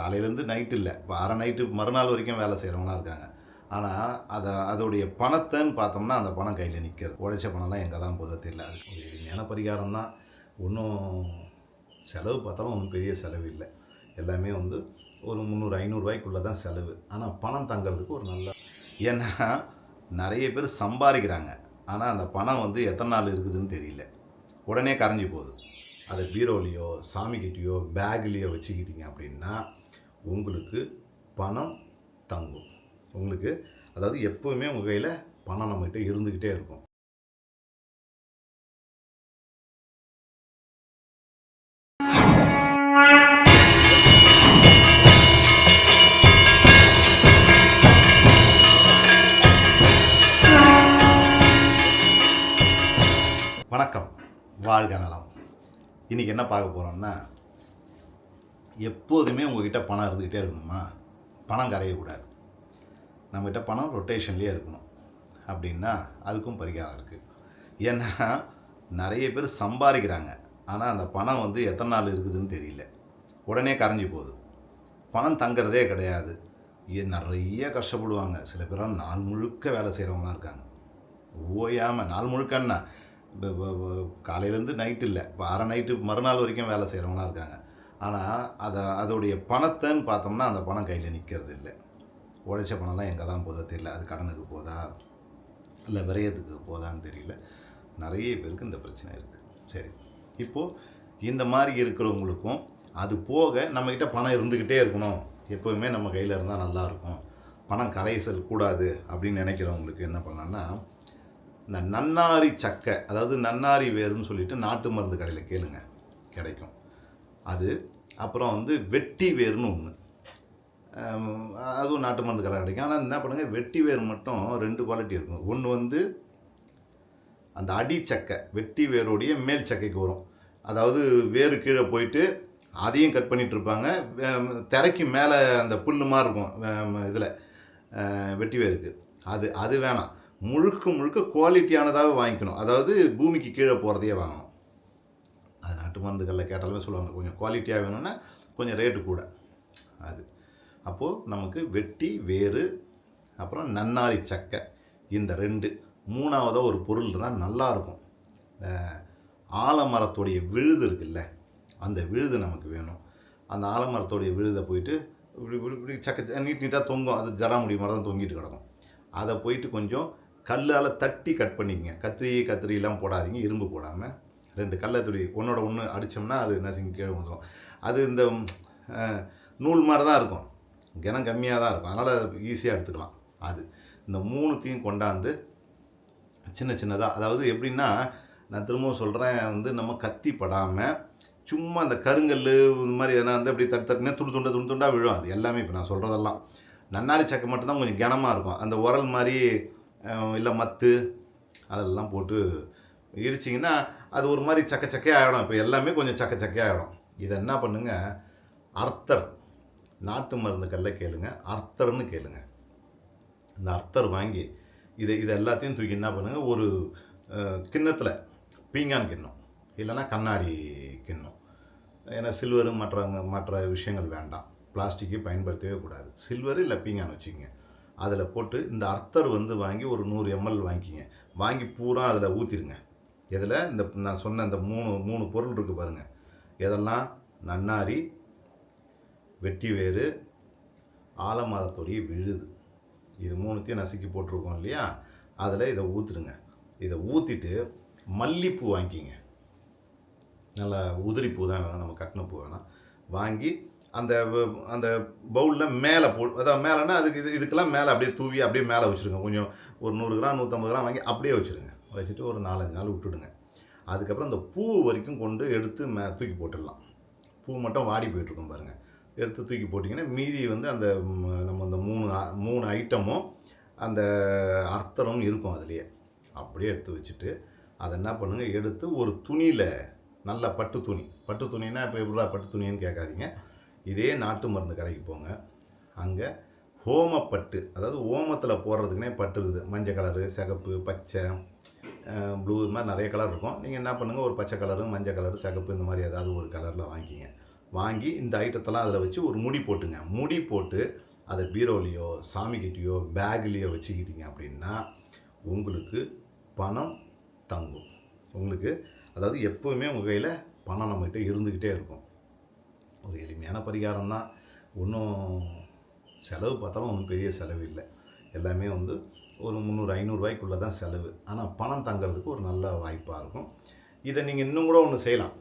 காலையிலேருந்து நைட் இல்லை. இப்போ அரை நைட்டு மறுநாள் வரைக்கும் வேலை செய்கிறவங்களாம் இருக்காங்க. ஆனால் அதை அதோடைய பணத்தைன்னு பார்த்தோம்னா அந்த பணம் கையில் நிற்கிறது உழைச்ச பணம்லாம் எங்கே தான் போதோ தெரியல. அதுக்கு ஒரு எளிமையான பரிகாரம் தான். ஒன்றும் செலவு பார்த்தாலும் ஒன்றும் பெரிய செலவு இல்லை. எல்லாமே வந்து ஒரு முந்நூறு ஐநூறுரூவாய்க்குள்ளே தான் செலவு. ஆனால் பணம் தங்கிறதுக்கு ஒரு நல்ல ஏன்னா நிறைய பேர் சம்பாதிக்கிறாங்க. ஆனால் அந்த பணம் வந்து எத்தனை நாள் இருக்குதுன்னு தெரியல. உடனே கரைஞ்சி போகுது. அதை பீரோலையோ சாமிக்கிட்டேயோ பேக்லேயோ வச்சுக்கிட்டீங்க அப்படின்னா உங்களுக்கு பணம் தங்கும். உங்களுக்கு அதாவது எப்போவுமே உங்கள் கையில் பணம் நம்மகிட்ட இருந்துக்கிட்டே இருக்கும். வணக்கம். வாழ்க நலம். இன்றைக்கி என்ன பார்க்க போகிறோம்னா எப்போதுமே உங்ககிட்ட பணம் இருந்துக்கிட்டே இருக்கணுமா? பணம் கரையக்கூடாது நம்மக்கிட்ட பணம் ரொட்டேஷன்லேயே இருக்கணும். அப்படின்னா அதுக்கும் பரிகாரம் இருக்குது ஏன்னா நிறைய பேர் சம்பாதிக்கிறாங்க. ஆனால் அந்த பணம் வந்து எத்தனை நாள் இருக்குதுன்னு தெரியல. உடனே கரைஞ்சி போகுது. பணம் தங்கிறதே கிடையாது. ஏ நிறைய கஷ்டப்படுவாங்க. சில பேரால் நாள் முழுக்க வேலை செய்கிறவங்களாம் இருக்காங்க. ஓயாமல் நாள் முழுக்கன்னா காலையிலேருந்து நைட்டு இல்லை. இப்போ அரை நைட்டு மறுநாள் வரைக்கும் வேலை செய்கிறவங்களாம் இருக்காங்க. ஆனால் அதை அதோடைய பணத்தைன்னு பார்த்தோம்னா அந்த பணம் கையில் நிற்கிறது இல்லை உழைச்ச பணம்லாம் எங்கே தான் போதோ தெரியல. அது கடனுக்கு போதா? இல்லை விரயத்துக்கு போதான்னு தெரியல. நிறைய பேருக்கு இந்த பிரச்சனை இருக்குது சரி. இப்போது இந்த மாதிரி இருக்கிறவங்களுக்கும் அது போக நம்மக்கிட்ட பணம் இருந்துக்கிட்டே இருக்கணும். எப்போவுமே நம்ம கையில் இருந்தால் நல்லாயிருக்கும் பணம் கரைசல் கூடாது அப்படின்னு நினைக்கிறவங்களுக்கு என்ன பண்ணலான்னா இந்த நன்னாரி சக்கை அதாவது நன்னாரி வேர்னு சொல்லிட்டு நாட்டு மருந்து கடையில் கேளுங்க. கிடைக்கும். அது. அப்புறம் வந்து வெட்டி வேர்னு ஒன்று அதுவும் நாட்டு மருந்து கலை கிடைக்கும். ஆனால் என்ன பண்ணுங்கள் வெட்டி வேர் மட்டும் ரெண்டு குவாலிட்டி இருக்கும். ஒன்று வந்து அந்த அடி சக்கை வெட்டி வேரோடைய மேல் சக்கைக்கு வரும். அதாவது வேறு கீழே போயிட்டு அதையும் கட் பண்ணிகிட்ருப்பாங்க இருப்பாங்க. திரைக்கு மேலே அந்த புல்லு மாதிரி இருக்கும் இதில் வெட்டி வேருக்கு. அது அது வேணாம். முழுக்க முழுக்க குவாலிட்டியானதாக வாங்கிக்கணும். அதாவது பூமிக்கு கீழே போகிறதையே வாங்கணும். அது நாட்டு மருந்துகளில் கேட்டாலுமே சொல்லுவாங்க கொஞ்சம் குவாலிட்டியாக வேணும்னா கொஞ்சம் ரேட்டு கூட. அது. அப்போது நமக்கு வெட்டி வேறு அப்புறம் நன்னாரி சக்கை இந்த ரெண்டு. மூணாவதாக ஒரு பொருள் தான் நல்லாயிருக்கும் ஆலமரத்துடைய விழுது இருக்குல்ல அந்த விழுது நமக்கு வேணும். அந்த ஆலமரத்துடைய விழுதை போயிட்டு இப்படி இப்படி இப்படி சக்க நீட் நீட்டாக தொங்கும். அது ஜடாமுடி மரம் தான் தொங்கிட்டு கிடக்கும். அதை போயிட்டு கொஞ்சம் கல்லால் தட்டி கட் பண்ணிக்கங்க. கத்திரி கத்திரிலாம் போடாதீங்க இரும்பு போடாமல் ரெண்டு கல்லை துளி ஒன்றோட ஒன்று அடித்தோம்னா அது நசுங்கி கீழே வந்துடும் அது இந்த நூல் மாதிரி தான் இருக்கும். கிணம் கம்மியாக தான் இருக்கும். அதனால் ஈஸியாக எடுத்துக்கலாம். அது. இந்த மூணுத்தையும் கொண்டாந்து சின்ன சின்னதாக அதாவது எப்படின்னா நான் திரும்பவும் சொல்கிறேன் வந்து நம்ம கத்தி படாமல் சும்மா அந்த கருங்கல் இந்த மாதிரி எதனா வந்து அப்படி தட்டு தட்டுனே துண்டு துண்டா துண்டு துண்டாக விழும். அது எல்லாமே இப்போ நான் சொல்கிறதெல்லாம் நன்னாரி சக்கை மட்டும்தான் கொஞ்சம் கனமாக இருக்கும். அந்த உரல் மாதிரி இல்லை மத்து அதெல்லாம் போட்டு இடிச்சிங்கன்னா அது ஒரு மாதிரி சக்கச்சக்கையாக ஆகிடும் இப்போ எல்லாமே கொஞ்சம் சக்க சக்கையாக ஆகிடும் இதை என்ன பண்ணுங்க? அர்த்தர். நாட்டு மருந்து கல்ல கேளுங்க. அர்த்தர்னு கேளுங்க. இந்த அர்த்தர் வாங்கி இதை இது எல்லாத்தையும் தூக்கி என்ன பண்ணுங்கள் ஒரு கிண்ணத்தில் பீங்கான் கிண்ணம். இல்லைன்னா கண்ணாடி கிண்ணம். ஏன்னா சில்வரு மற்ற மற்ற விஷயங்கள் வேண்டாம். பிளாஸ்டிக்கை பயன்படுத்தவே கூடாது. சில்வர் இல்லை பீங்கான் வச்சுக்கோங்க. அதில் போட்டு இந்த அர்த்தர் வந்து வாங்கி ஒரு நூறு எம்எல் வாங்கிக்கிங்க. வாங்கி பூரா அதில் ஊற்றிடுங்க இதில் இந்த நான் சொன்ன இந்த மூணு மூணு பொருள் இருக்குது பாருங்கள் இதெல்லாம் நன்னாரி வெட்டி வேறு ஆலமரத்தொடி விழுது. இது மூணுத்தையும் நசுக்கி போட்டிருக்கோம் இல்லையா? அதில் இதை ஊற்றுடுங்க இதை ஊற்றிட்டு மல்லிப்பூ வாங்கிக்கிங்க. நல்லா உதிரிப்பூ தான் வேணும் நம்ம கட்டின பூ வேணாம். வாங்கி அந்த அந்த பவுலில் மேலே போ அதாவது மேலேன்னா அதுக்கு இது இதுக்கெல்லாம் மேலே அப்படியே தூவி அப்படியே மேலே வச்சுருங்க. கொஞ்சம் ஒரு நூறு கிராம் நூற்றம்பது கிராம் வாங்கி அப்படியே வச்சுருங்க. வச்சுட்டு ஒரு நாலஞ்சு நாள் விட்டுடுங்க. அதுக்கப்புறம் அந்த பூ வரைக்கும் கொண்டு எடுத்து மே தூக்கி போட்டுடலாம். பூ மட்டும் வாடி போயிட்டுருக்கும் பாருங்கள் எடுத்து தூக்கி போட்டிங்கன்னா மீதி வந்து அந்த நம்ம அந்த மூணு மூணு ஐட்டமும் அந்த அர்த்தமும் இருக்கும் அதுலேயே. அப்படியே எடுத்து வச்சுட்டு அதை என்ன பண்ணுங்கள் எடுத்து ஒரு துணியில் நல்ல பட்டு துணி. பட்டு துணின்னா இப்போ எவ்வளோ பட்டு துணின்னு கேட்காதீங்க. இதே நாட்டு மருந்து கடைக்கு போங்க. அங்கே ஹோமப்பட்டு அதாவது ஓமத்தில் போடுறதுக்குனே பட்டு இருக்குது. மஞ்சள் கலரு சிகப்பு பச்சை ப்ளூ இது மாதிரி நிறைய கலர் இருக்கும். நீங்கள் என்ன பண்ணுங்கள் ஒரு பச்சை கலரு மஞ்சள் கலரு சிகப்பு இந்த மாதிரி ஏதாவது ஒரு கலரில் வாங்கிக்கிங்க வாங்கி இந்த ஐட்டத்தெல்லாம் அதில் வச்சு ஒரு முடி போட்டுங்க. முடி போட்டு அதை பீரோலையோ சாமிக்கிட்டேயோ பேக்லேயோ வச்சுக்கிட்டீங்க அப்படின்னா உங்களுக்கு பணம் தங்கும். உங்களுக்கு அதாவது எப்போவுமே உங்கள் கையில் பணம் நம்மகிட்ட இருந்துக்கிட்டே இருக்கும். ஒரு எளிமையான பரிகாரம் தான் ஒன்றும் செலவு பார்த்தாலும் ஒன்றும் பெரிய செலவு இல்லை. எல்லாமே வந்து ஒரு முந்நூறு ஐநூறுரூவாய்க்குள்ளே தான் செலவு. ஆனால் பணம் தங்கிறதுக்கு ஒரு நல்ல வாய்ப்பாக இருக்கும். இதை நீங்கள் இன்னும் கூட ஒன்று செய்யலாம்.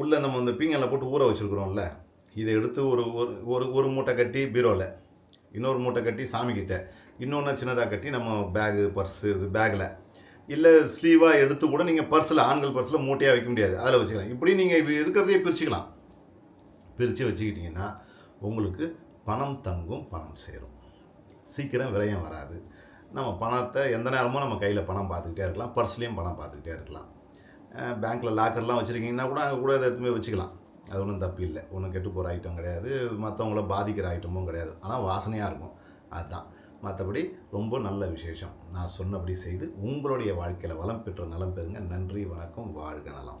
உள்ளே நம்ம இந்த பீங்கலில் போட்டு ஊற வச்சுருக்குறோம்ல. இதை எடுத்து ஒரு ஒரு ஒரு ஒரு மூட்டை கட்டி பீரோவில் இன்னொரு மூட்டை கட்டி சாமிக்கிட்ட இன்னொன்று சின்னதாக கட்டி நம்ம பேகு பர்ஸு இது பேக்கில் இல்லை ஸ்லீவாக எடுத்து கூட நீங்கள் பர்ஸில் ஆண்கள் பர்ஸில் மூட்டையாக வைக்க முடியாது. அதில் வச்சுக்கலாம். இப்படி நீங்கள் இப்போ இருக்கிறதையே பிரிச்சுக்கலாம். பிரித்து வச்சுக்கிட்டிங்கன்னா உங்களுக்கு பணம் தங்கும் பணம் சேரும். சீக்கிரம் விரயம் வராது. நம்ம பணத்தை எந்த நேரமும் நம்ம கையில் பணம் பார்த்துக்கிட்டே இருக்கலாம். பர்ஸ்லேயும் பணம் பார்த்துக்கிட்டே இருக்கலாம். பேங்க்கில் லாக்கர்லாம் வச்சுருக்கீங்கன்னா கூட அங்கே கூட அதை எடுத்து போய் வச்சுக்கலாம். அது ஒன்றும் தப்பு இல்லை. ஒன்றும் கெட்டு போகிற ஐட்டம் கிடையாது. மற்றவங்கள பாதிக்கிற ஐட்டமும் கிடையாது. ஆனால் வாசனையாக இருக்கும். அதுதான். மற்றபடி ரொம்ப நல்ல விசேஷம். நான் சொன்னபடி செய்து உங்களுடைய வாழ்க்கையில் வளம் பெற்ற நலம் பெறுங்க. நன்றி வணக்கம் வாழ்க நலம்.